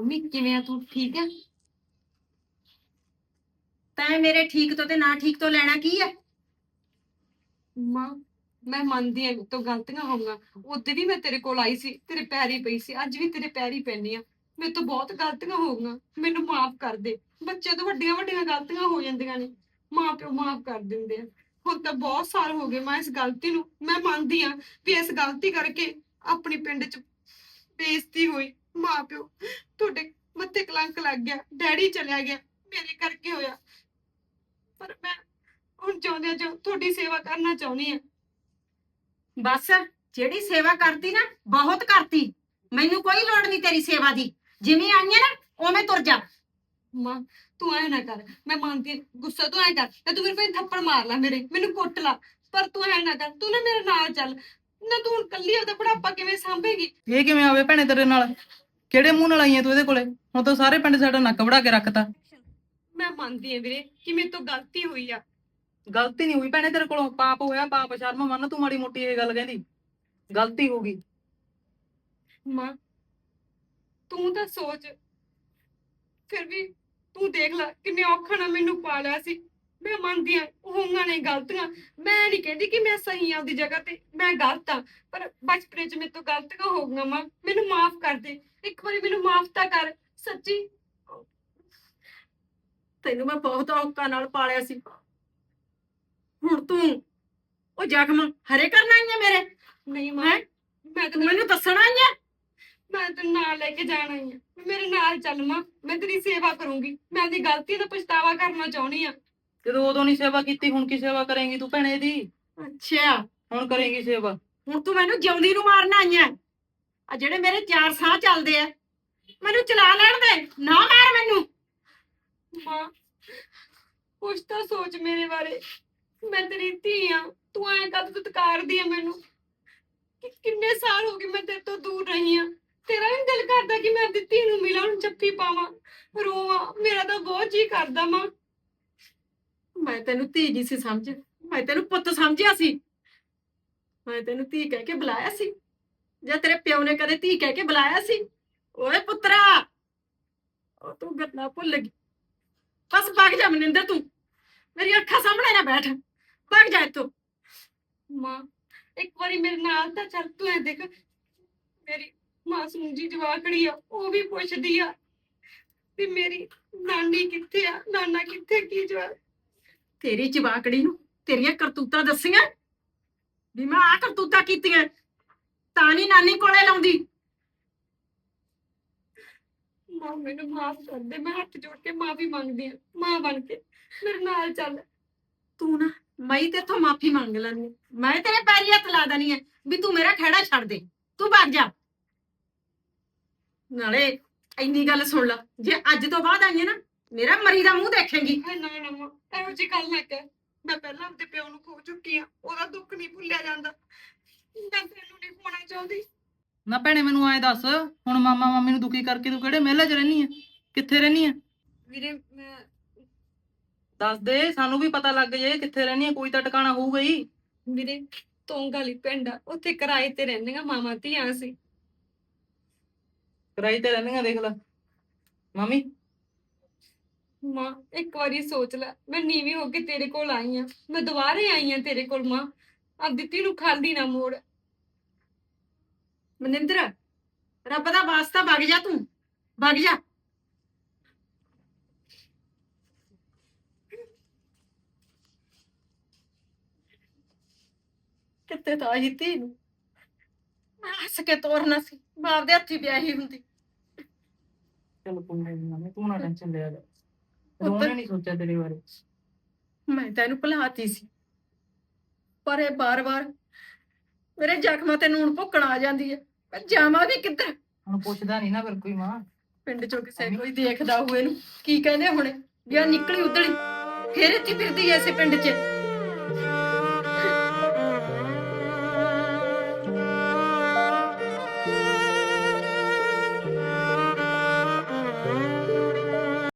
ਮੰਮੀ ਕਿਵੇਂ ਆ ਤੂੰ? ਠੀਕ ਹੈ
ਤੈਂ ਮੇਰੇ ਠੀਕ ਤੋਂ ਤੇ ਨਾ ਠੀਕ ਤੋਂ ਲੈਣਾ ਕੀ ਹੈ
ਮਾਂ ਮੈਂ ਮੰਨਦੀ ਹਾਂ ਮੇਰੇ ਤੋਂ ਗਲਤੀਆਂ ਹੋਊਗਾ। ਉਹਦੇ ਵੀ ਮੈਂ ਤੇਰੇ ਕੋਲ ਆਈ ਸੀ ਤੇਰੇ ਪੈਰੀ ਪਈ ਸੀ ਅੱਜ ਵੀ ਤੇਰੇ ਪੈਰੀ ਪੈਣੀ ਆ। ਮੇਰੇ ਤੋਂ ਬਹੁਤ ਗਲਤੀਆਂ ਹੋਊਗਾ ਮੈਨੂੰ ਮਾਫ ਕਰ ਦੇ। ਬੱਚੇ ਤੋਂ ਵੱਡੀਆਂ ਵੱਡੀਆਂ ਗਲਤੀਆਂ ਹੋ ਜਾਂਦੀਆਂ ਨੇ। ਮਾਂ ਪਿਓ ਮਾਫ ਕਰ ਦਿੰਦੇ ਆ। ਹੁਣ ਤਾਂ ਬਹੁਤ ਸਾਲ ਹੋ ਗਏ ਮੈਂ ਇਸ ਗਲਤੀ ਨੂੰ। ਮੈਂ ਮੰਨਦੀ ਆ ਵੀ ਇਸ ਗਲਤੀ ਕਰਕੇ ਆਪਣੀ ਪਿੰਡ 'ਚ ਬੇਇੱਜ਼ਤੀ ਹੋਈ। ਮਾਂ ਪਿਓ ਤੁਹਾਡੇ ਮੱਥੇ ਕਲੰਕ ਲੱਗ ਗਿਆ ਡੈਡੀ ਚਲਿਆ ਗਿਆ ਮੇਰੇ ਕਰਕੇ ਹੋਇਆ। ਪਰ ਮੈਂ ਹੁਣ ਚਾਹੁੰਦੀ ਹਾਂ ਜੋ ਤੁਹਾਡੀ ਸੇਵਾ ਕਰਨਾ ਚਾਹੁੰਦੀ ਆ
ਬਸ ਜਿਹੜੀ ਸੇਵਾ ਕਰਤੀ ਨਾ ਬਹੁਤ ਕਰਤੀ। ਮੈਨੂੰ ਕੋਈ ਲੋੜ ਨਹੀਂ ਤੇਰੀ ਸੇਵਾ ਦੀ। ਜਿਵੇਂ ਆਈਆਂ ਨਾ ਉਵੇਂ ਤੁਰ ਜਾ।
ਮਾਂ ਤੂੰ ਐ ਨਾ ਕਰ। ਮੈਂ ਮੰਨਦੀ ਗੁੱਸਾ ਤੂੰ ਐ ਕਰ। ਤੇ ਤੂੰ ਮੇਰੇ ਕੋਲ ਥੱਪੜ ਮਾਰ ਲੈ ਮੇਰੇ ਮੈਨੂੰ ਕੁੱਟ ਲਾ। ਪਰ ਤੂੰ ਐ ਨਾ ਕਰ। ਤੂੰ ਨਾ ਮੇਰੇ ਨਾਲ ਚੱਲ। ਨਾ ਤੂੰ ਹੁਣ ਕੱਲੀ ਉਹਦਾ ਬੁਢਾਪਾ ਕਿਵੇਂ ਸੰਭੇਗੀ?
ਇਹ ਕਿਵੇਂ ਆਵੇ ਭੈਣੇ ਤੇਰੇ ਨਾਲ? ਕਿਹੜੇ ਮੂੰਹ ਨਾਲ ਆਈ ਐ ਤੂੰ ਇਹਦੇ ਕੋਲੇ? ਹੁਣ ਤਾਂ ਸਾਰੇ ਪਿੰਡ ਸਾਡਾ ਨੱਕ ਵੜਾ ਕੇ ਰੱਖਤਾ।
ਮੈਂ ਮੰਨਦੀ ਹਾਂ ਵੀਰੇ ਕਿ ਮੇਰੇ ਤੋਂ ਗਲਤੀ ਹੋਈ ਆ।
ਗਲਤੀ ਨਹੀਂ ਹੋਈ ਭੈਣੇ ਤੇਰੇ ਕੋਲੋਂ ਪਾਪ ਹੋਇਆ ਪਾਪ ਸ਼ਰਮ ਮੰਨ ਤੂੰ ਮਾੜੀ ਮੋਟੀ ਇਹ ਗੱਲ ਕਹਿੰਦੀ। ਗਲਤੀ ਹੋ ਗਈ।
ਮਾਂ ਤੂੰ ਤਾਂ ਸੋਚ। ਫਿਰ ਵੀ ਤੂੰ ਦੇਖ ਲੈ ਕਿੰਨੇ ਔਖਾ ਨਾਲ ਮੈਨੂੰ ਪਾਲਿਆ ਸੀ। ਮੈਂ ਮੰਨਦੀ ਹਾਂ ਹੋਈਆਂ ਨੇ ਗਲਤੀਆਂ। ਮੈਂ ਨਹੀਂ ਕਹਿੰਦੀ ਕਿ ਮੈਂ ਸਹੀ ਆ ਉਹਦੀ ਜਗ੍ਹਾ ਤੇ ਮੈਂ ਗਲਤ ਆ। ਪਰ ਬਚਪਨ 'ਚ ਮੇਰੇ ਤੋਂ ਗਲਤੀਆਂ ਹੋ ਗਈਆਂ ਮਾਂ। ਮੈਨੂੰ ਮਾਫ ਕਰ ਦੇ। ਇੱਕ ਵਾਰੀ ਮੈਨੂੰ ਮਾਫ ਤਾਂ ਕਰ ਸੱਚੀ।
ਤੈਨੂੰ ਮੈਂ ਬਹੁਤ ਔਕਾ ਨਾਲ ਪਾਲਿਆ ਸੀ। ਹੁਣ ਤੂੰ ਉਹ ਜ਼ਖਮ ਹਰੇ ਕਰਨ ਆਈ ਹੈ ਮੇਰੇ?
ਨਹੀਂ ਮਾਂ।
ਹੈਂ?
ਮੈਂ
ਤੂੰ
ਤਾਂ
ਮੈਨੂੰ ਦੱਸਣਾ ਹੀ ਹੈ
ਮੈਂ ਤੈਨੂੰ ਨਾਲ ਲੈ ਕੇ ਜਾਣਾ ਹੀ ਆ। ਮੇਰੇ ਨਾਲ ਚੱਲ ਮਾਂ ਮੈਂ ਤੇਰੀ ਸੇਵਾ ਕਰੂੰਗੀ। ਮੈਂ ਆਪਣੀ ਗਲਤੀ ਦਾ ਪਛਤਾਵਾ ਕਰਨਾ ਚਾਹੁੰਦੀ ਆ।
ਜਦੋਂ ਉਦੋਂ ਨਹੀਂ ਸੇਵਾ ਕੀਤੀ ਹੁਣ ਕੀ ਸੇਵਾ ਕਰੇਂਗੀ ਤੂੰ ਭੈਣੇ ਦੀ?
ਅੱਛਾ।
ਹੁਣ ਕਰੇਂਗੀ ਸੇਵਾ।
ਹੁਣ ਤੂੰ ਮੈਨੂੰ ਜਿਉਂਦੀ ਨੂੰ ਮਾਰਨ ਆਈ ਹੈ ਆ ਜਿਹੜੇ ਮੇਰੇ ਚਾਰ ਸਾਹ ਚੱਲਦੇ ਆ ਮੈਨੂੰ ਚਲਾ ਲੈਣ ਦੇ ਨਾ ਮਾਰ ਮੈਨੂੰ।
ਮਾਂ ਕੁਛ ਤਾਂ ਸੋਚ ਮੇਰੇ ਬਾਰੇ। ਮੈਂ ਤੇਰੀ ਧੀ ਆ ਤੂੰ ਐਂ ਕਦ ਤੁਤਕਾਰਦੀ ਆ ਮੈਨੂੰ? ਕਿ ਕਿੰਨੇ ਸਾਲ ਹੋ ਗਏ ਮੈਂ ਤੇਰੇ ਤੋਂ ਦੂਰ ਰਹੀ ਆ? ਤੇਰਾ ਵੀ ਦਿਲ ਕਰਦਾ ਕਿ ਮੈਂ ਧੀ ਨੂੰ ਮਿਲਾਂ ਜੱਫੀ ਪਾਵਾਂ ਰੋਵਾਂ। ਮੇਰਾ ਤਾਂ ਬਹੁਤ ਜੀ ਕਰਦਾ ਮਾਂ।
ਮੈਂ ਤੈਨੂੰ ਧੀ ਨਹੀਂ ਸੀ ਸਮਝ ਮੈਂ ਤੈਨੂੰ ਪੁੱਤ ਸਮਝਿਆ ਸੀ। ਮੈਂ ਤੈਨੂੰ ਧੀ ਕਹਿ ਕੇ ਬੁਲਾਇਆ ਸੀ। ਜੇ ਤੇਰੇ ਪਿਓ ਨੇ ਕਦੇ ਧੀ ਕਹਿ ਕੇ ਬੁਲਾਇਆ ਸੀ? ਓਏ ਪੁੱਤਰਾ, ਉਹ ਤੂੰ ਗੱਲਾਂ ਭੁੱਲ ਗਈ। ਬਸ ਭੱਗ ਜਾ ਮਨਿੰਦਰ ਤੂੰ। ਮੇਰੀ ਅੱਖਾਂ ਸਾਹਮਣੇ ਨਾ ਬੈਠ। ਭੱਗ ਜਾ ਇੱਥੋਂ।
ਮਾਂ, ਇੱਕ ਵਾਰੀ ਮੇਰੇ ਨਾਲ ਤਾਂ ਚੱਲ ਤੂੰ ਐ ਦੇਖ। ਮੇਰੀ ਮਾਸੂਮ ਜੀ ਜਵਾਕੜੀ ਆ, ਉਹ ਵੀ ਪੁੱਛਦੀ ਆ ਵੀ ਮੇਰੀ ਨਾਨੀ ਕਿੱਥੇ ਆ? ਨਾਨਾ ਕਿੱਥੇ? ਕੀ ਜਵਾਬ
ਤੇਰੀ ਜਵਾਕੜੀ ਨੂੰ ਤੇਰੀਆਂ ਕਰਤੂਤਾਂ ਦੱਸੀਆਂ? ਵੀ ਮੈਂ ਆ ਕਰਤੂਤਾਂ ਕੀਤੀਆਂ। ਤਾਂ ਨਹੀਂ ਨਾਨੀ ਕੋਲੇ ਲਾਉਂਦੀ।
ਮਾਂ ਮੈਨੂੰ ਮਾਫ ਕਰ ਦੇ ਮੈਂ ਹੱਥ ਜੋੜ ਕੇ ਮਾਫੀ ਮੰਗਦੀ ਆ ਮਾਂ ਬਣ ਕੇ ਮੇਰੇ ਨਾਲ ਚੱਲ।
ਤੂੰ ਨਾ ਮੈਂ ਹੀ ਤੇਥੋਂ ਮਾਫੀ ਮੰਗ ਲੈਣੀ ਮੈਂ ਤੇਰੇ ਪੈਰੀ ਹੱਥ ਲਾ ਦੇਣੀ ਹੈ ਵੀ ਤੂੰ ਮੇਰਾ ਖਹਿੜਾ ਛੱਡ ਦੇ। ਤੂੰ ਭੱਜ ਜਾ। ਨਾਲੇ ਇੰਨੀ ਗੱਲ ਸੁਣ ਲੈ ਜੇ ਅੱਜ ਤੋਂ ਬਾਅਦ ਆਈਏ ਨਾ ਮੇਰਾ ਮਰੀ ਦਾ ਮੂੰਹ ਦੇਖੇਂਗੀ।
ਹਾਏ ਨਾ ਨਾ ਮਾਂ ਇਹੋ ਜਿਹੀ ਗੱਲ ਨਾ ਕਹਿ। ਮੈਂ ਪਹਿਲਾਂ ਆਪਣੇ ਪਿਓ ਨੂੰ ਖੋ ਚੁੱਕੀ ਆ ਉਹਦਾ ਦੁੱਖ ਨਹੀਂ ਭੁੱਲਿਆ ਜਾਂਦਾ। ਮੈਂ ਤੈਨੂੰ ਨਹੀਂ ਖੋਣਾ ਚਾਹੁੰਦੀ।
ਨਾ ਭੈਣੇ ਮੈਨੂੰ ਐ ਦੱਸ ਹੁਣ ਮਾਮਾ ਮਾਮੀ ਨੂੰ ਦੁਖੀ ਕਰਕੇ ਤੂੰ ਕਿਹੜੇ ਮਹਿਲੇ 'ਚ ਰਹਿਨੀ ਐ ਕਿੱਥੇ ਰਹਿਨੀ ਐ
ਵੀਰੇ ਮੈਂ
ਦੱਸ ਦੇ ਸਾਨੂੰ ਵੀ ਪਤਾ ਲੱਗ ਜੇ ਕਿੱਥੇ ਰਹਿਨੀ ਐ ਕੋਈ ਤਾਂ ਟਿਕਾਣਾ ਹੋਊਗਾ ਹੀ।
ਵੀਰੇ ਤੋਂਗ ਵਾਲੀ ਪਿੰਡ ਆ ਉੱਥੇ ਕਿਰਾਏ ਤੇ ਰਹਿੰਦੀਆਂ ਮਾਮਾ ਧੀਆਂ ਸੀ
ਕਿਰਾਏ ਤੇ ਰਹਿੰਦੀਆਂ ਦੇਖ ਲੈ। ਮਾਮੀ?
ਮਾਂ ਇੱਕ ਵਾਰੀ ਸੋਚ ਲੈ ਮੈਂ ਨੀਵੀਂ ਹੋ ਕੇ ਤੇਰੇ ਕੋਲ ਆਈ ਆ। ਮੈਂ ਦੁਬਾਰੇ ਆਈ ਆ ਤੇਰੇ ਕੋਲ ਮਾਂ। ਆਪਦੀ ਧੀ ਨੂੰ ਖਾਲੀ ਨਾ ਮੋੜ।
ਮਨਿੰਦਰ ਰੱਬ ਦਾ ਵਾਸਤਾ ਵਗ ਜਾ ਤੂੰ ਵਗ ਜਾ। ਕਿਤੇ ਤਾਂ ਆਈ ਧੀ ਨੂੰ। ਮੈਂ ਹੱਸ ਕੇ ਤੋਰਨਾ ਸੀ ਬਾਪ ਦੇ ਹੱਥੀ ਵਿਆਹੀ ਹੁੰਦੀ।
ਚਲ ਕੋਈ ਨਹੀਂ ਮੰਮੀ ਤੂੰ ਨਾ ਟੈਨਸ਼ਨ ਲਿਆ ਕਰ। ਉਹਨੇ ਨਹੀਂ ਸੋਚਿਆ ਤੇਰੇ ਬਾਰੇ।
ਮੈਂ ਤਾਂ ਇਹਨੂੰ ਭੁਲਾਤੀ ਸੀ। ਪਰ ਇਹ ਬਾਰ-ਬਾਰ ਮੇਰੇ ਜ਼ਖਮਾਂ ਤੇ ਨੂਣ ਭੁੱਕਣ ਆ ਜਾਂਦੀ ਹੈ ਮੈਂ ਜਾਵਾਂ ਵੀ ਕਿੱਧਰ?
ਹੁਣ ਪੁੱਛਦਾ ਨਹੀਂ ਨਾ ਫਿਰ ਕੋਈ ਮਾਂ।
ਪਿੰਡ ਚੋਂ ਕਿਸੇ ਕੋਈ ਦੇਖਦਾ ਹੋਵੇ ਇਹਨੂੰ ਕੀ ਕਹਿੰਦੇ ਹੁਣੇ? ਜਾਂ ਨਿਕਲੀ ਉਧੜੀ ਫੇਰ ਇੱਥੇ ਫਿਰਦੀ ਐ ਇਸੇ ਪਿੰਡ 'ਚ।